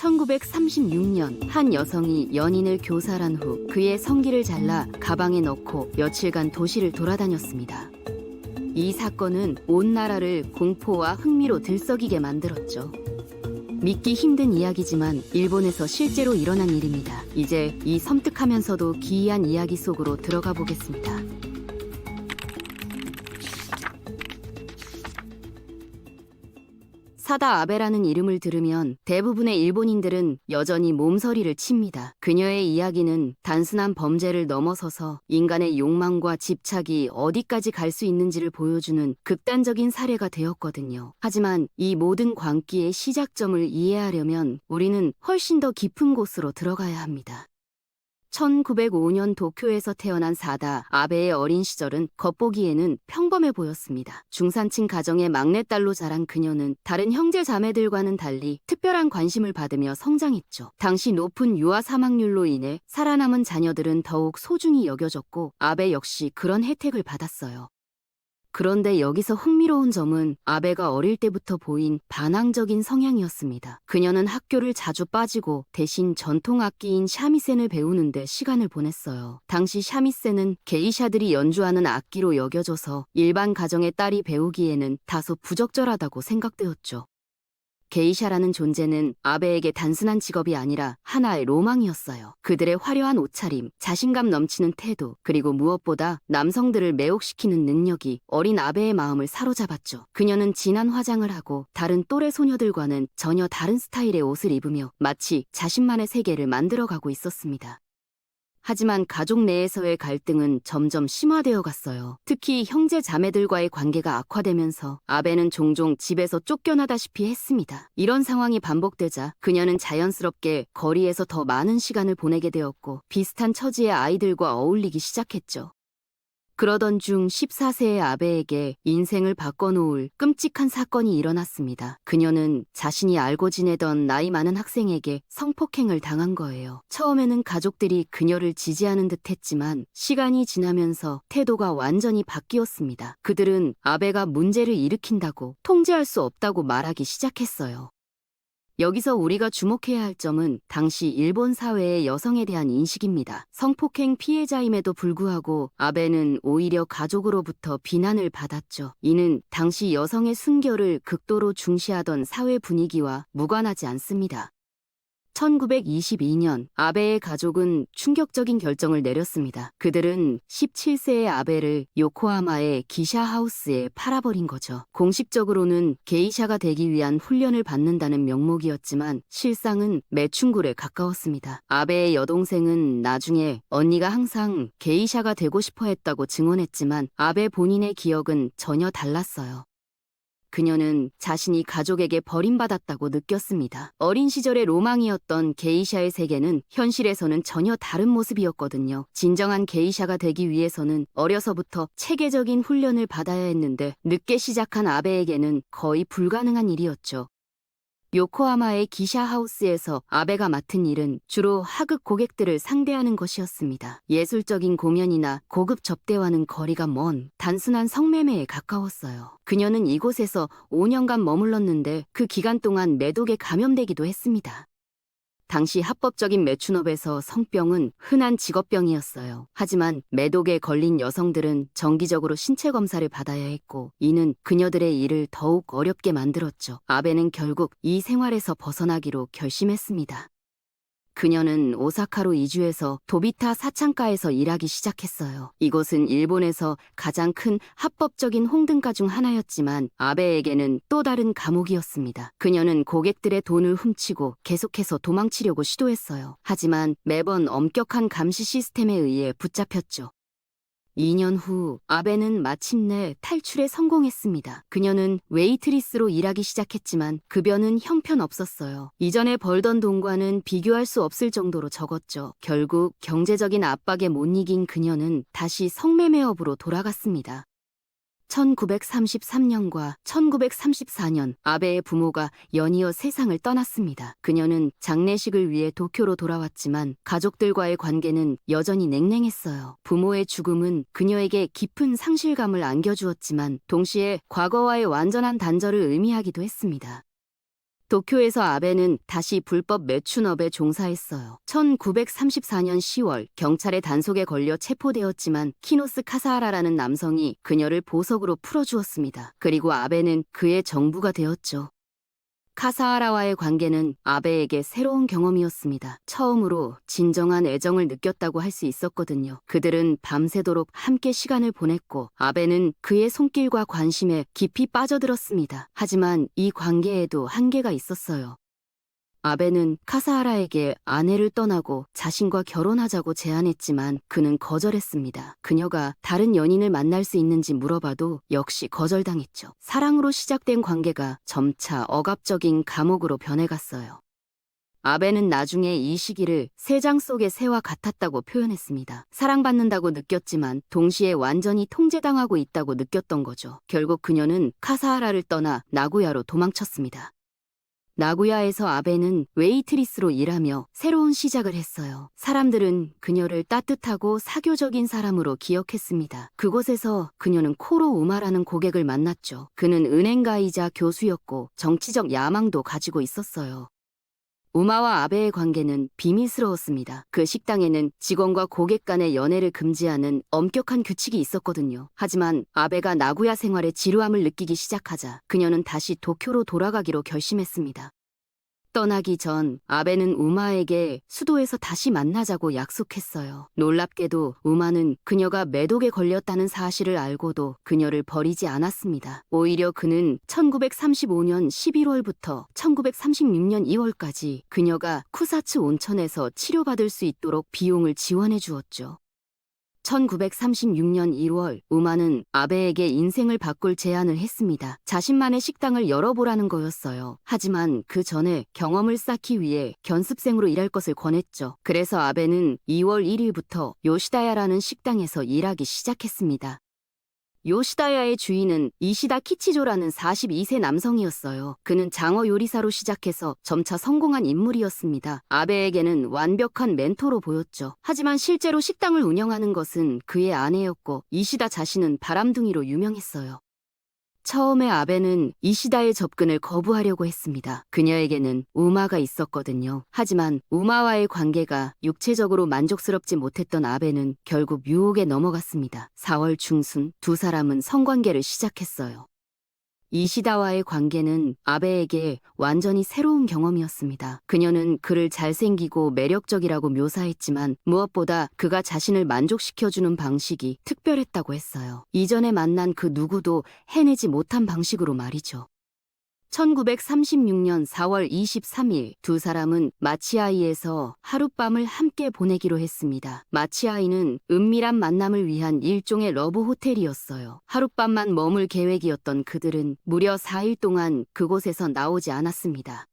1936년 한 여성이 연인을 교살한 후 그의 성기를 잘라 가방에 넣고 며칠간 도시를 돌아다녔습니다. 이 사건은 온 나라를 공포와 흥미로 들썩이게 만들었죠. 믿기 힘든 이야기지만 일본에서 실제로 일어난 일입니다. 이제 이 섬뜩하면서도 기이한 이야기 속으로 들어가 보겠습니다. 사다 아베라는 이름을 들으면 대부분의 일본인들은 여전히 몸서리를 칩니다. 그녀의 이야기는 단순한 범죄를 넘어서서 인간의 욕망과 집착이 어디까지 갈 수 있는지를 보여주는 극단적인 사례가 되었거든요. 하지만 이 모든 광기의 시작점을 이해하려면 우리는 훨씬 더 깊은 곳으로 들어가야 합니다. 1905년 도쿄에서 태어난 사다 아베의 어린 시절은 겉보기에는 평범해 보였습니다. 중산층 가정의 막내딸로 자란 그녀는 다른 형제 자매들과는 달리 특별한 관심을 받으며 성장했죠. 당시 높은 유아 사망률로 인해 살아남은 자녀들은 더욱 소중히 여겨졌고 아베 역시 그런 혜택을 받았어요. 그런데 여기서 흥미로운 점은 아베가 어릴 때부터 보인 반항적인 성향이었습니다. 그녀는 학교를 자주 빠지고 대신 전통 악기인 샤미센을 배우는데 시간을 보냈어요. 당시 샤미센은 게이샤들이 연주하는 악기로 여겨져서 일반 가정의 딸이 배우기에는 다소 부적절하다고 생각되었죠. 게이샤라는 존재는 아베에게 단순한 직업이 아니라 하나의 로망이었어요. 그들의 화려한 옷차림, 자신감 넘치는 태도, 그리고 무엇보다 남성들을 매혹시키는 능력이 어린 아베의 마음을 사로잡았죠. 그녀는 진한 화장을 하고 다른 또래 소녀들과는 전혀 다른 스타일의 옷을 입으며 마치 자신만의 세계를 만들어가고 있었습니다. 하지만 가족 내에서의 갈등은 점점 심화되어 갔어요. 특히 형제 자매들과의 관계가 악화되면서 아베는 종종 집에서 쫓겨나다시피 했습니다. 이런 상황이 반복되자 그녀는 자연스럽게 거리에서 더 많은 시간을 보내게 되었고 비슷한 처지의 아이들과 어울리기 시작했죠. 그러던 중 14세의 아베에게 인생을 바꿔놓을 끔찍한 사건이 일어났습니다. 그녀는 자신이 알고 지내던 나이 많은 학생에게 성폭행을 당한 거예요. 처음에는 가족들이 그녀를 지지하는 듯 했지만 시간이 지나면서 태도가 완전히 바뀌었습니다. 그들은 아베가 문제를 일으킨다고 통제할 수 없다고 말하기 시작했어요. 여기서 우리가 주목해야 할 점은 당시 일본 사회의 여성에 대한 인식입니다. 성폭행 피해자임에도 불구하고 아베는 오히려 가족으로부터 비난을 받았죠. 이는 당시 여성의 순결을 극도로 중시하던 사회 분위기와 무관하지 않습니다. 1922년 아베의 가족은 충격적인 결정을 내렸습니다. 그들은 17세의 아베를 요코하마의 기샤 하우스에 팔아버린 거죠. 공식적으로는 게이샤가 되기 위한 훈련을 받는다는 명목이었지만 실상은 매춘굴에 가까웠습니다. 아베의 여동생은 나중에 언니가 항상 게이샤가 되고 싶어 했다고 증언했지만 아베 본인의 기억은 전혀 달랐어요. 그녀는 자신이 가족에게 버림받았다고 느꼈습니다. 어린 시절의 로망이었던 게이샤의 세계는 현실에서는 전혀 다른 모습이었거든요. 진정한 게이샤가 되기 위해서는 어려서부터 체계적인 훈련을 받아야 했는데 늦게 시작한 아베에게는 거의 불가능한 일이었죠. 요코하마의 기샤 하우스에서 아베가 맡은 일은 주로 하급 고객들을 상대하는 것이었습니다. 예술적인 공연이나 고급 접대와는 거리가 먼 단순한 성매매에 가까웠어요. 그녀는 이곳에서 5년간 머물렀는데 그 기간 동안 매독에 감염되기도 했습니다. 당시 합법적인 매춘업에서 성병은 흔한 직업병이었어요. 하지만 매독에 걸린 여성들은 정기적으로 신체 검사를 받아야 했고 이는 그녀들의 일을 더욱 어렵게 만들었죠. 아베는 결국 이 생활에서 벗어나기로 결심했습니다. 그녀는 오사카로 이주해서 도비타 사창가에서 일하기 시작했어요. 이곳은 일본에서 가장 큰 합법적인 홍등가 중 하나였지만 아베에게는 또 다른 감옥이었습니다. 그녀는 고객들의 돈을 훔치고 계속해서 도망치려고 시도했어요. 하지만 매번 엄격한 감시 시스템에 의해 붙잡혔죠. 2년 후 아베는 마침내 탈출에 성공했습니다. 그녀는 웨이트리스로 일하기 시작했지만 급여는 형편없었어요. 이전에 벌던 돈과는 비교할 수 없을 정도로 적었죠. 결국 경제적인 압박에 못 이긴 그녀는 다시 성매매업으로 돌아갔습니다. 1933년과 1934년 아베의 부모가 연이어 세상을 떠났습니다. 그녀는 장례식을 위해 도쿄로 돌아왔지만 가족들과의 관계는 여전히 냉랭했어요. 부모의 죽음은 그녀에게 깊은 상실감을 안겨주었지만 동시에 과거와의 완전한 단절을 의미하기도 했습니다. 도쿄에서 아베는 다시 불법 매춘업에 종사했어요. 1934년 10월 경찰의 단속에 걸려 체포되었지만 키노스 카사하라라는 남성이 그녀를 보석으로 풀어주었습니다. 그리고 아베는 그의 정부가 되었죠. 카사하라와의 관계는 아베에게 새로운 경험이었습니다. 처음으로 진정한 애정을 느꼈다고 할 수 있었거든요. 그들은 밤새도록 함께 시간을 보냈고 아베는 그의 손길과 관심에 깊이 빠져들었습니다. 하지만 이 관계에도 한계가 있었어요. 아베는 카사하라에게 아내를 떠나고 자신과 결혼하자고 제안했지만 그는 거절했습니다. 그녀가 다른 연인을 만날 수 있는지 물어봐도 역시 거절당했죠. 사랑으로 시작된 관계가 점차 억압적인 감옥으로 변해갔어요. 아베는 나중에 이 시기를 새장 속의 새와 같았다고 표현했습니다. 사랑받는다고 느꼈지만 동시에 완전히 통제당하고 있다고 느꼈던 거죠. 결국 그녀는 카사하라를 떠나 나고야로 도망쳤습니다. 나고야에서 아베는 웨이트리스로 일하며 새로운 시작을 했어요. 사람들은 그녀를 따뜻하고 사교적인 사람으로 기억했습니다. 그곳에서 그녀는 코로 우마라는 고객을 만났죠. 그는 은행가이자 교수였고 정치적 야망도 가지고 있었어요. 우마와 아베의 관계는 비밀스러웠습니다. 그 식당에는 직원과 고객 간의 연애를 금지하는 엄격한 규칙이 있었거든요. 하지만 아베가 나고야 생활에 지루함을 느끼기 시작하자 그녀는 다시 도쿄로 돌아가기로 결심했습니다. 떠나기 전 아베는 우마에게 수도에서 다시 만나자고 약속했어요. 놀랍게도 우마는 그녀가 매독에 걸렸다는 사실을 알고도 그녀를 버리지 않았습니다. 오히려 그는 1935년 11월부터 1936년 2월까지 그녀가 쿠사츠 온천에서 치료받을 수 있도록 비용을 지원해 주었죠. 1936년 1월 우마는 아베에게 인생을 바꿀 제안을 했습니다. 자신만의 식당을 열어보라는 거였어요. 하지만 그 전에 경험을 쌓기 위해 견습생으로 일할 것을 권했죠. 그래서 아베는 2월 1일부터 요시다야라는 식당에서 일하기 시작했습니다. 요시다야의 주인은 이시다 키치조라는 42세 남성이었어요. 그는 장어 요리사로 시작해서 점차 성공한 인물이었습니다. 아베에게는 완벽한 멘토로 보였죠. 하지만 실제로 식당을 운영하는 것은 그의 아내였고 이시다 자신은 바람둥이로 유명했어요. 처음에 아베는 이시다의 접근을 거부하려고 했습니다. 그녀에게는 우마가 있었거든요. 하지만 우마와의 관계가 육체적으로 만족스럽지 못했던 아베는 결국 유혹에 넘어갔습니다. 4월 중순 두 사람은 성관계를 시작했어요. 이시다와의 관계는 아베에게 완전히 새로운 경험이었습니다. 그녀는 그를 잘생기고 매력적이라고 묘사했지만 무엇보다 그가 자신을 만족시켜주는 방식이 특별했다고 했어요. 이전에 만난 그 누구도 해내지 못한 방식으로 말이죠. 1936년 4월 23일 두 사람은 마치아이에서 하룻밤을 함께 보내기로 했습니다. 마치아이는 은밀한 만남을 위한 일종의 러브 호텔이었어요. 하룻밤만 머물 계획이었던 그들은 무려 4일 동안 그곳에서 나오지 않았습니다.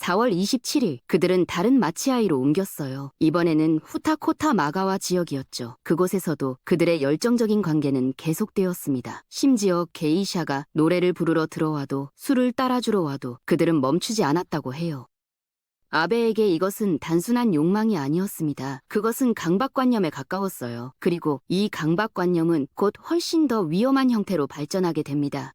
4월 27일 그들은 다른 마치아이로 옮겼어요. 이번에는 후타코타 마가와 지역이었죠. 그곳에서도 그들의 열정적인 관계는 계속되었습니다. 심지어 게이샤가 노래를 부르러 들어와도 술을 따라주러 와도 그들은 멈추지 않았다고 해요. 아베에게 이것은 단순한 욕망이 아니었습니다. 그것은 강박관념에 가까웠어요. 그리고 이 강박관념은 곧 훨씬 더 위험한 형태로 발전하게 됩니다.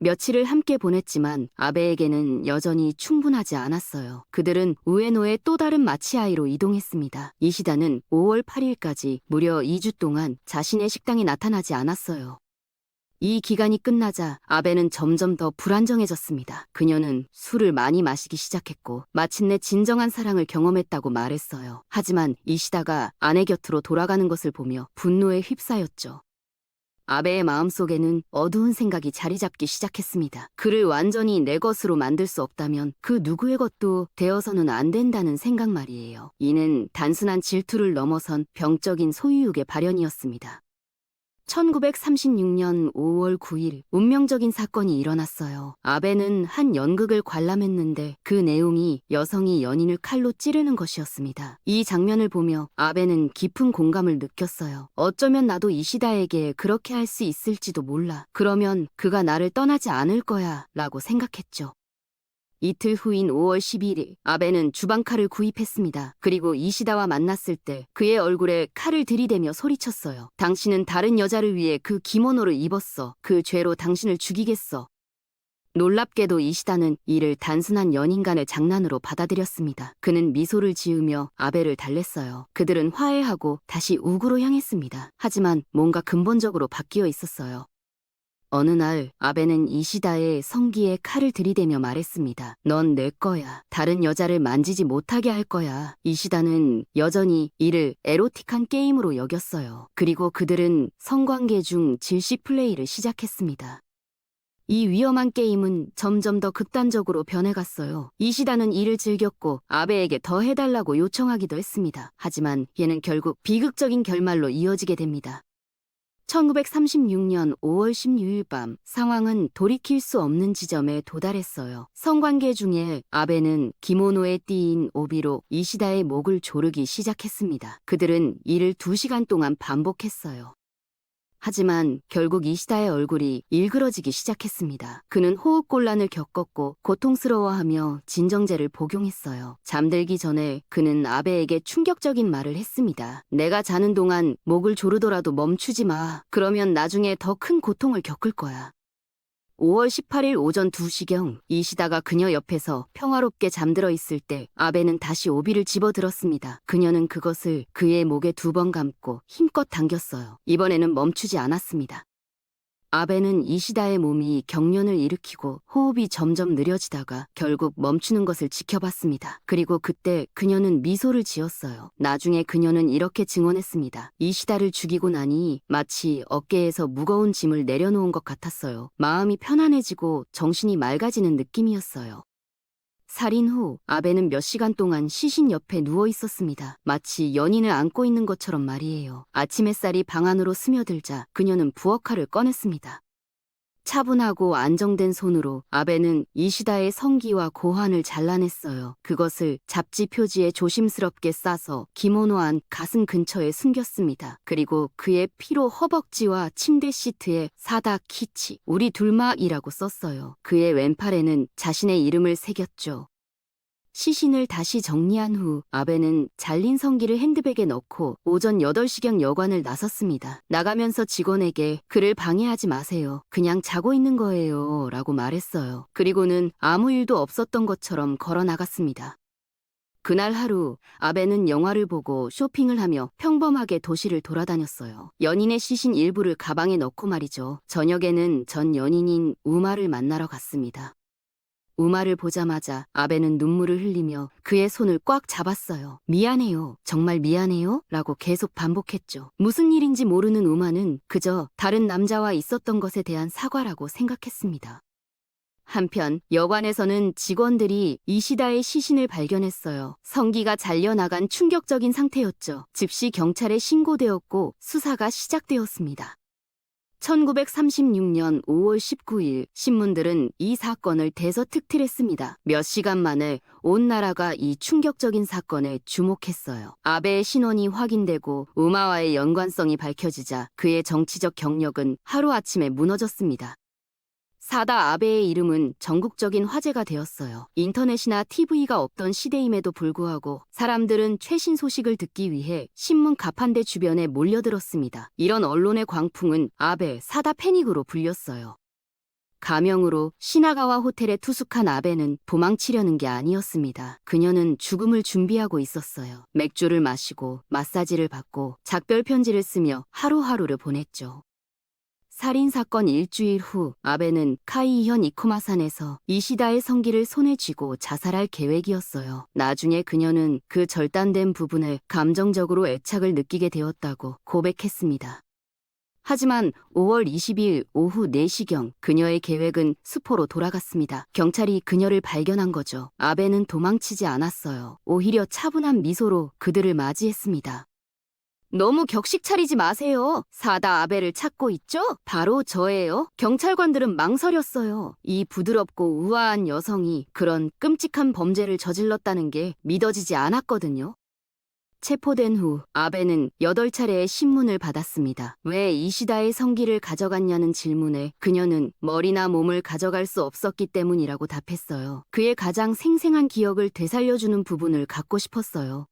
며칠을 함께 보냈지만 아베에게는 여전히 충분하지 않았어요. 그들은 우에노의 또 다른 마치아이로 이동했습니다. 이시다는 5월 8일까지 무려 2주 동안 자신의 식당에 나타나지 않았어요. 이 기간이 끝나자 아베는 점점 더 불안정해졌습니다. 그녀는 술을 많이 마시기 시작했고 마침내 진정한 사랑을 경험했다고 말했어요. 하지만 이시다가 아내 곁으로 돌아가는 것을 보며 분노에 휩싸였죠. 아베의 마음속에는 어두운 생각이 자리 잡기 시작했습니다. 그를 완전히 내 것으로 만들 수 없다면 그 누구의 것도 되어서는 안 된다는 생각 말이에요. 이는 단순한 질투를 넘어선 병적인 소유욕의 발현이었습니다. 1936년 5월 9일 운명적인 사건이 일어났어요. 아베는 한 연극을 관람했는데 그 내용이 여성이 연인을 칼로 찌르는 것이었습니다. 이 장면을 보며 아베는 깊은 공감을 느꼈어요. 어쩌면 나도 이시다에게 그렇게 할 수 있을지도 몰라. 그러면 그가 나를 떠나지 않을 거야 라고 생각했죠. 이틀 후인 5월 11일 아베는 주방칼을 구입했습니다. 그리고 이시다와 만났을 때 그의 얼굴에 칼을 들이대며 소리쳤어요. 당신은 다른 여자를 위해 그 기모노를 입었어. 그 죄로 당신을 죽이겠어. 놀랍게도 이시다는 이를 단순한 연인 간의 장난으로 받아들였습니다. 그는 미소를 지으며 아베를 달랬어요. 그들은 화해하고 다시 우구로 향했습니다. 하지만 뭔가 근본적으로 바뀌어 있었어요. 어느 날 아베는 이시다의 성기에 칼을 들이대며 말했습니다. 넌 내 거야. 다른 여자를 만지지 못하게 할 거야. 이시다는 여전히 이를 에로틱한 게임으로 여겼어요. 그리고 그들은 성관계 중 질식 플레이를 시작했습니다. 이 위험한 게임은 점점 더 극단적으로 변해갔어요. 이시다는 이를 즐겼고 아베에게 더 해달라고 요청하기도 했습니다. 하지만 얘는 결국 비극적인 결말로 이어지게 됩니다. 1936년 5월 16일 밤 상황은 돌이킬 수 없는 지점에 도달했어요. 성관계 중에 아베는 기모노에 띄인 오비로 이시다의 목을 조르기 시작했습니다. 그들은 이를 2시간 동안 반복했어요. 하지만 결국 이시다의 얼굴이 일그러지기 시작했습니다. 그는 호흡곤란을 겪었고 고통스러워하며 진정제를 복용했어요. 잠들기 전에 그는 아베에게 충격적인 말을 했습니다. 내가 자는 동안 목을 조르더라도 멈추지 마. 그러면 나중에 더 큰 고통을 겪을 거야. 5월 18일 오전 2시경 이시다가 그녀 옆에서 평화롭게 잠들어 있을 때 아베는 다시 오비를 집어들었습니다. 그녀는 그것을 그의 목에 두 번 감고 힘껏 당겼어요. 이번에는 멈추지 않았습니다. 아베는 이시다의 몸이 경련을 일으키고 호흡이 점점 느려지다가 결국 멈추는 것을 지켜봤습니다. 그리고 그때 그녀는 미소를 지었어요. 나중에 그녀는 이렇게 증언했습니다. 이시다를 죽이고 나니 마치 어깨에서 무거운 짐을 내려놓은 것 같았어요. 마음이 편안해지고 정신이 맑아지는 느낌이었어요. 살인 후 아베는 몇 시간 동안 시신 옆에 누워 있었습니다. 마치 연인을 안고 있는 것처럼 말이에요. 아침 햇살이 방 안으로 스며들자 그녀는 부엌칼을 꺼냈습니다. 차분하고 안정된 손으로 아베는 이시다의 성기와 고환을 잘라냈어요. 그것을 잡지 표지에 조심스럽게 싸서 기모노 안 가슴 근처에 숨겼습니다. 그리고 그의 피로 허벅지와 침대 시트에 사다 키치, 우리 둘마이라고 썼어요. 그의 왼팔에는 자신의 이름을 새겼죠. 시신을 다시 정리한 후 아베는 잘린 성기를 핸드백에 넣고 오전 8시경 여관을 나섰습니다. 나가면서 직원에게 그를 방해하지 마세요. 그냥 자고 있는 거예요. 라고 말했어요. 그리고는 아무 일도 없었던 것처럼 걸어 나갔습니다. 그날 하루 아베는 영화를 보고 쇼핑을 하며 평범하게 도시를 돌아다녔어요. 연인의 시신 일부를 가방에 넣고 말이죠. 저녁에는 전 연인인 우마를 만나러 갔습니다. 우마를 보자마자 아베는 눈물을 흘리며 그의 손을 꽉 잡았어요. 미안해요. 정말 미안해요. 라고 계속 반복했죠. 무슨 일인지 모르는 우마는 그저 다른 남자와 있었던 것에 대한 사과라고 생각했습니다. 한편 여관에서는 직원들이 이시다의 시신을 발견했어요. 성기가 잘려나간 충격적인 상태였죠. 즉시 경찰에 신고되었고 수사가 시작되었습니다. 1936년 5월 19일 신문들은 이 사건을 대서특필했습니다. 몇 시간 만에 온 나라가 이 충격적인 사건에 주목했어요. 아베의 신원이 확인되고 우마와의 연관성이 밝혀지자 그의 정치적 경력은 하루아침에 무너졌습니다. 사다 아베의 이름은 전국적인 화제가 되었어요. 인터넷이나 TV가 없던 시대임에도 불구하고 사람들은 최신 소식을 듣기 위해 신문 가판대 주변에 몰려들었습니다. 이런 언론의 광풍은 아베 사다 패닉으로 불렸어요. 가명으로 시나가와 호텔에 투숙한 아베는 도망치려는 게 아니었습니다. 그녀는 죽음을 준비하고 있었어요. 맥주를 마시고 마사지를 받고 작별 편지를 쓰며 하루하루를 보냈죠. 살인 사건 일주일 후 아베는 카이현 이코마산에서 이시다의 성기를 손에 쥐고 자살할 계획이었어요. 나중에 그녀는 그 절단된 부분에 감정적으로 애착을 느끼게 되었다고 고백했습니다. 하지만 5월 20일 오후 4시경 그녀의 계획은 수포로 돌아갔습니다. 경찰이 그녀를 발견한 거죠. 아베는 도망치지 않았어요. 오히려 차분한 미소로 그들을 맞이했습니다. 너무 격식 차리지 마세요. 사다 아베를 찾고 있죠? 바로 저예요. 경찰관들은 망설였어요. 이 부드럽고 우아한 여성이 그런 끔찍한 범죄를 저질렀다는 게 믿어지지 않았거든요. 체포된 후 아베는 8차례의 신문을 받았습니다. 왜 이시다의 성기를 가져갔냐는 질문에 그녀는 머리나 몸을 가져갈 수 없었기 때문이라고 답했어요. 그의 가장 생생한 기억을 되살려주는 부분을 갖고 싶었어요.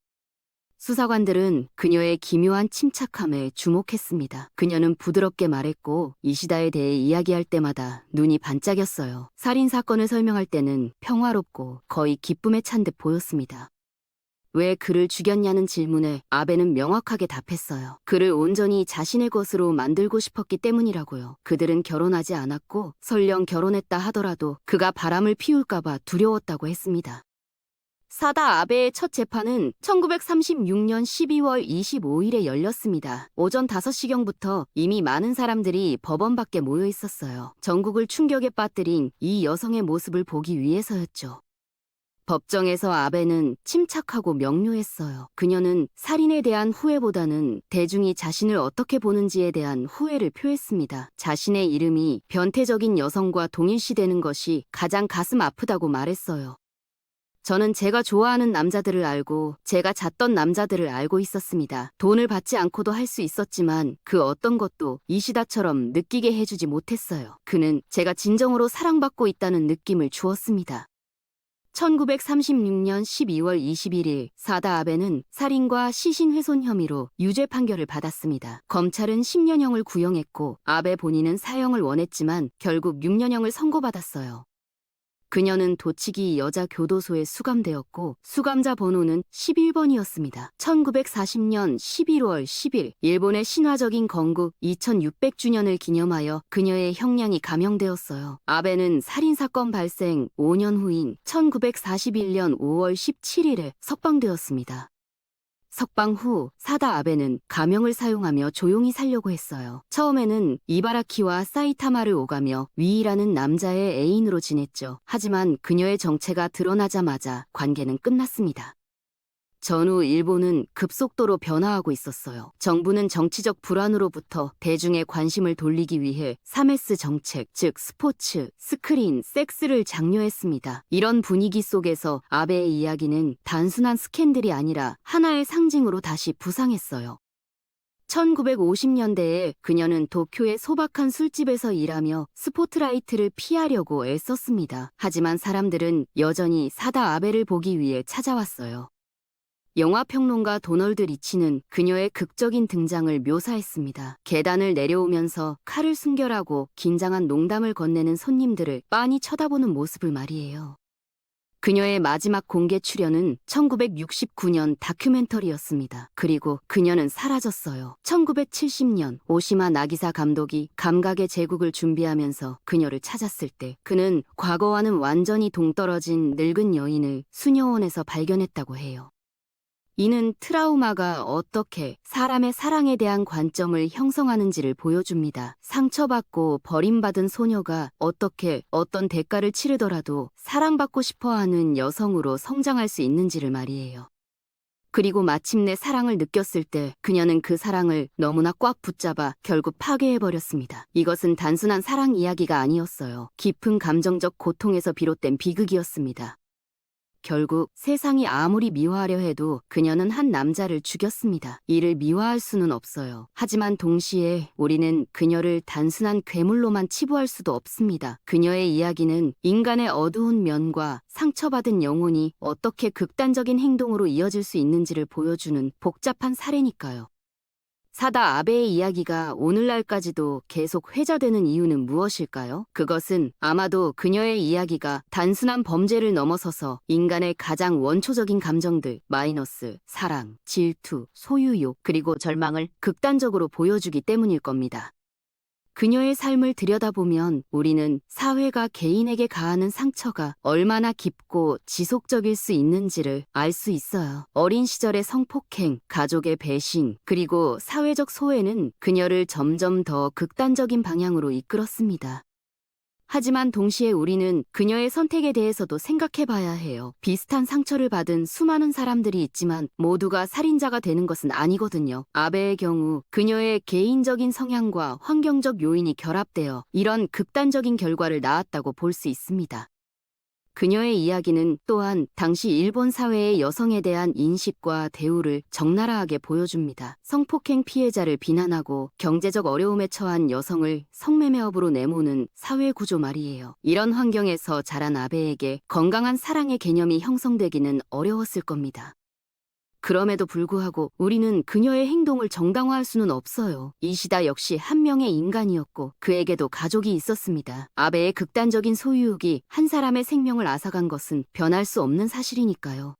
수사관들은 그녀의 기묘한 침착함에 주목했습니다. 그녀는 부드럽게 말했고 이시다에 대해 이야기할 때마다 눈이 반짝였어요. 살인 사건을 설명할 때는 평화롭고 거의 기쁨에 찬 듯 보였습니다. 왜 그를 죽였냐는 질문에 아베는 명확하게 답했어요. 그를 온전히 자신의 것으로 만들고 싶었기 때문이라고요. 그들은 결혼하지 않았고 설령 결혼했다 하더라도 그가 바람을 피울까봐 두려웠다고 했습니다. 사다 아베의 첫 재판은 1936년 12월 25일에 열렸습니다. 오전 5시경부터 이미 많은 사람들이 법원 밖에 모여 있었어요. 전국을 충격에 빠뜨린 이 여성의 모습을 보기 위해서였죠. 법정에서 아베는 침착하고 명료했어요. 그녀는 살인에 대한 후회보다는 대중이 자신을 어떻게 보는지에 대한 후회를 표했습니다. 자신의 이름이 변태적인 여성과 동일시되는 것이 가장 가슴 아프다고 말했어요. 저는 제가 좋아하는 남자들을 알고 제가 잤던 남자들을 알고 있었습니다. 돈을 받지 않고도 할 수 있었지만 그 어떤 것도 이시다처럼 느끼게 해주지 못했어요. 그는 제가 진정으로 사랑받고 있다는 느낌을 주었습니다. 1936년 12월 21일 사다 아베는 살인과 시신훼손 혐의로 유죄 판결을 받았습니다. 검찰은 10년형을 구형했고 아베 본인은 사형을 원했지만 결국 6년형을 선고받았어요. 그녀는 도치기 여자 교도소에 수감되었고 수감자 번호는 11번이었습니다. 1940년 11월 10일 일본의 신화적인 건국 2600주년을 기념하여 그녀의 형량이 감형되었어요. 아베는 살인사건 발생 5년 후인 1941년 5월 17일에 석방되었습니다. 석방 후 사다 아베는 가명을 사용하며 조용히 살려고 했어요. 처음에는 이바라키와 사이타마를 오가며 위이라는 남자의 애인으로 지냈죠. 하지만 그녀의 정체가 드러나자마자 관계는 끝났습니다. 전후 일본은 급속도로 변화하고 있었어요. 정부는 정치적 불안으로부터 대중의 관심을 돌리기 위해 3S 정책, 즉 스포츠, 스크린, 섹스를 장려했습니다. 이런 분위기 속에서 아베의 이야기는 단순한 스캔들이 아니라 하나의 상징으로 다시 부상했어요. 1950년대에 그녀는 도쿄의 소박한 술집에서 일하며 스포트라이트를 피하려고 애썼습니다. 하지만 사람들은 여전히 사다 아베를 보기 위해 찾아왔어요. 영화평론가 도널드 리치는 그녀의 극적인 등장을 묘사했습니다. 계단을 내려오면서 칼을 숨결하고 긴장한 농담을 건네는 손님들을 빤히 쳐다보는 모습을 말이에요. 그녀의 마지막 공개 출연은 1969년 다큐멘터리였습니다. 그리고 그녀는 사라졌어요. 1970년 오시마 나기사 감독이 감각의 제국을 준비하면서 그녀를 찾았을 때 그는 과거와는 완전히 동떨어진 늙은 여인을 수녀원에서 발견했다고 해요. 이는 트라우마가 어떻게 사람의 사랑에 대한 관점을 형성하는지를 보여줍니다. 상처받고 버림받은 소녀가 어떻게 어떤 대가를 치르더라도 사랑받고 싶어 하는 여성으로 성장할 수 있는지를 말이에요. 그리고 마침내 사랑을 느꼈을 때 그녀는 그 사랑을 너무나 꽉 붙잡아 결국 파괴해버렸습니다. 이것은 단순한 사랑 이야기가 아니었어요. 깊은 감정적 고통에서 비롯된 비극이었습니다. 결국 세상이 아무리 미워하려 해도 그녀는 한 남자를 죽였습니다. 이를 미워할 수는 없어요. 하지만 동시에 우리는 그녀를 단순한 괴물로만 치부할 수도 없습니다. 그녀의 이야기는 인간의 어두운 면과 상처받은 영혼이 어떻게 극단적인 행동으로 이어질 수 있는지를 보여주는 복잡한 사례니까요. 사다 아베의 이야기가 오늘날까지도 계속 회자되는 이유는 무엇일까요? 그것은 아마도 그녀의 이야기가 단순한 범죄를 넘어서서 인간의 가장 원초적인 감정들, 마이너스, 사랑, 질투, 소유욕, 그리고 절망을 극단적으로 보여주기 때문일 겁니다. 그녀의 삶을 들여다보면 우리는 사회가 개인에게 가하는 상처가 얼마나 깊고 지속적일 수 있는지를 알 수 있어요. 어린 시절의 성폭행, 가족의 배신, 그리고 사회적 소외는 그녀를 점점 더 극단적인 방향으로 이끌었습니다. 하지만 동시에 우리는 그녀의 선택에 대해서도 생각해 봐야 해요. 비슷한 상처를 받은 수많은 사람들이 있지만 모두가 살인자가 되는 것은 아니거든요. 아베의 경우 그녀의 개인적인 성향과 환경적 요인이 결합되어 이런 극단적인 결과를 낳았다고 볼 수 있습니다. 그녀의 이야기는 또한 당시 일본 사회의 여성에 대한 인식과 대우를 적나라하게 보여줍니다. 성폭행 피해자를 비난하고 경제적 어려움에 처한 여성을 성매매업으로 내모는 사회 구조 말이에요. 이런 환경에서 자란 아베에게 건강한 사랑의 개념이 형성되기는 어려웠을 겁니다. 그럼에도 불구하고 우리는 그녀의 행동을 정당화할 수는 없어요. 이시다 역시 한 명의 인간이었고 그에게도 가족이 있었습니다. 아베의 극단적인 소유욕이 한 사람의 생명을 앗아간 것은 변할 수 없는 사실이니까요.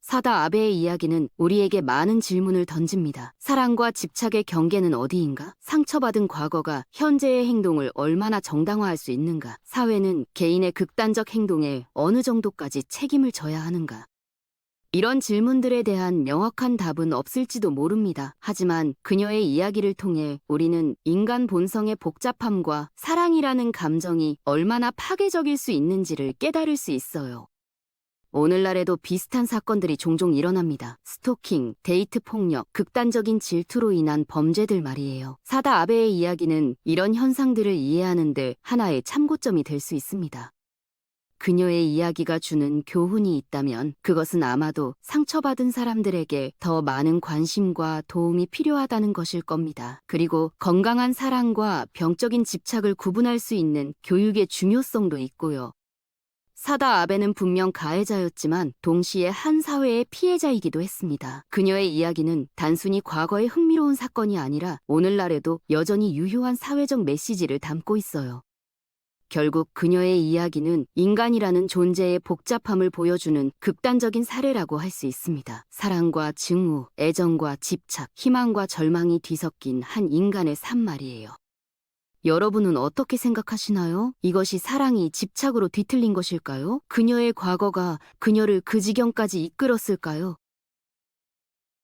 사다 아베의 이야기는 우리에게 많은 질문을 던집니다. 사랑과 집착의 경계는 어디인가? 상처받은 과거가 현재의 행동을 얼마나 정당화할 수 있는가? 사회는 개인의 극단적 행동에 어느 정도까지 책임을 져야 하는가? 이런 질문들에 대한 명확한 답은 없을지도 모릅니다. 하지만 그녀의 이야기를 통해 우리는 인간 본성의 복잡함과 사랑이라는 감정이 얼마나 파괴적일 수 있는지를 깨달을 수 있어요. 오늘날에도 비슷한 사건들이 종종 일어납니다. 스토킹, 데이트 폭력, 극단적인 질투로 인한 범죄들 말이에요. 사다 아베의 이야기는 이런 현상들을 이해하는데 하나의 참고점이 될 수 있습니다. 그녀의 이야기가 주는 교훈이 있다면 그것은 아마도 상처받은 사람들에게 더 많은 관심과 도움이 필요하다는 것일 겁니다. 그리고 건강한 사랑과 병적인 집착을 구분할 수 있는 교육의 중요성도 있고요. 사다 아베는 분명 가해자였지만 동시에 한 사회의 피해자이기도 했습니다. 그녀의 이야기는 단순히 과거의 흥미로운 사건이 아니라 오늘날에도 여전히 유효한 사회적 메시지를 담고 있어요. 결국 그녀의 이야기는 인간이라는 존재의 복잡함을 보여주는 극단적인 사례라고 할 수 있습니다. 사랑과 증오, 애정과 집착, 희망과 절망이 뒤섞인 한 인간의 삶 말이에요. 여러분은 어떻게 생각하시나요? 이것이 사랑이 집착으로 뒤틀린 것일까요? 그녀의 과거가 그녀를 그 지경까지 이끌었을까요?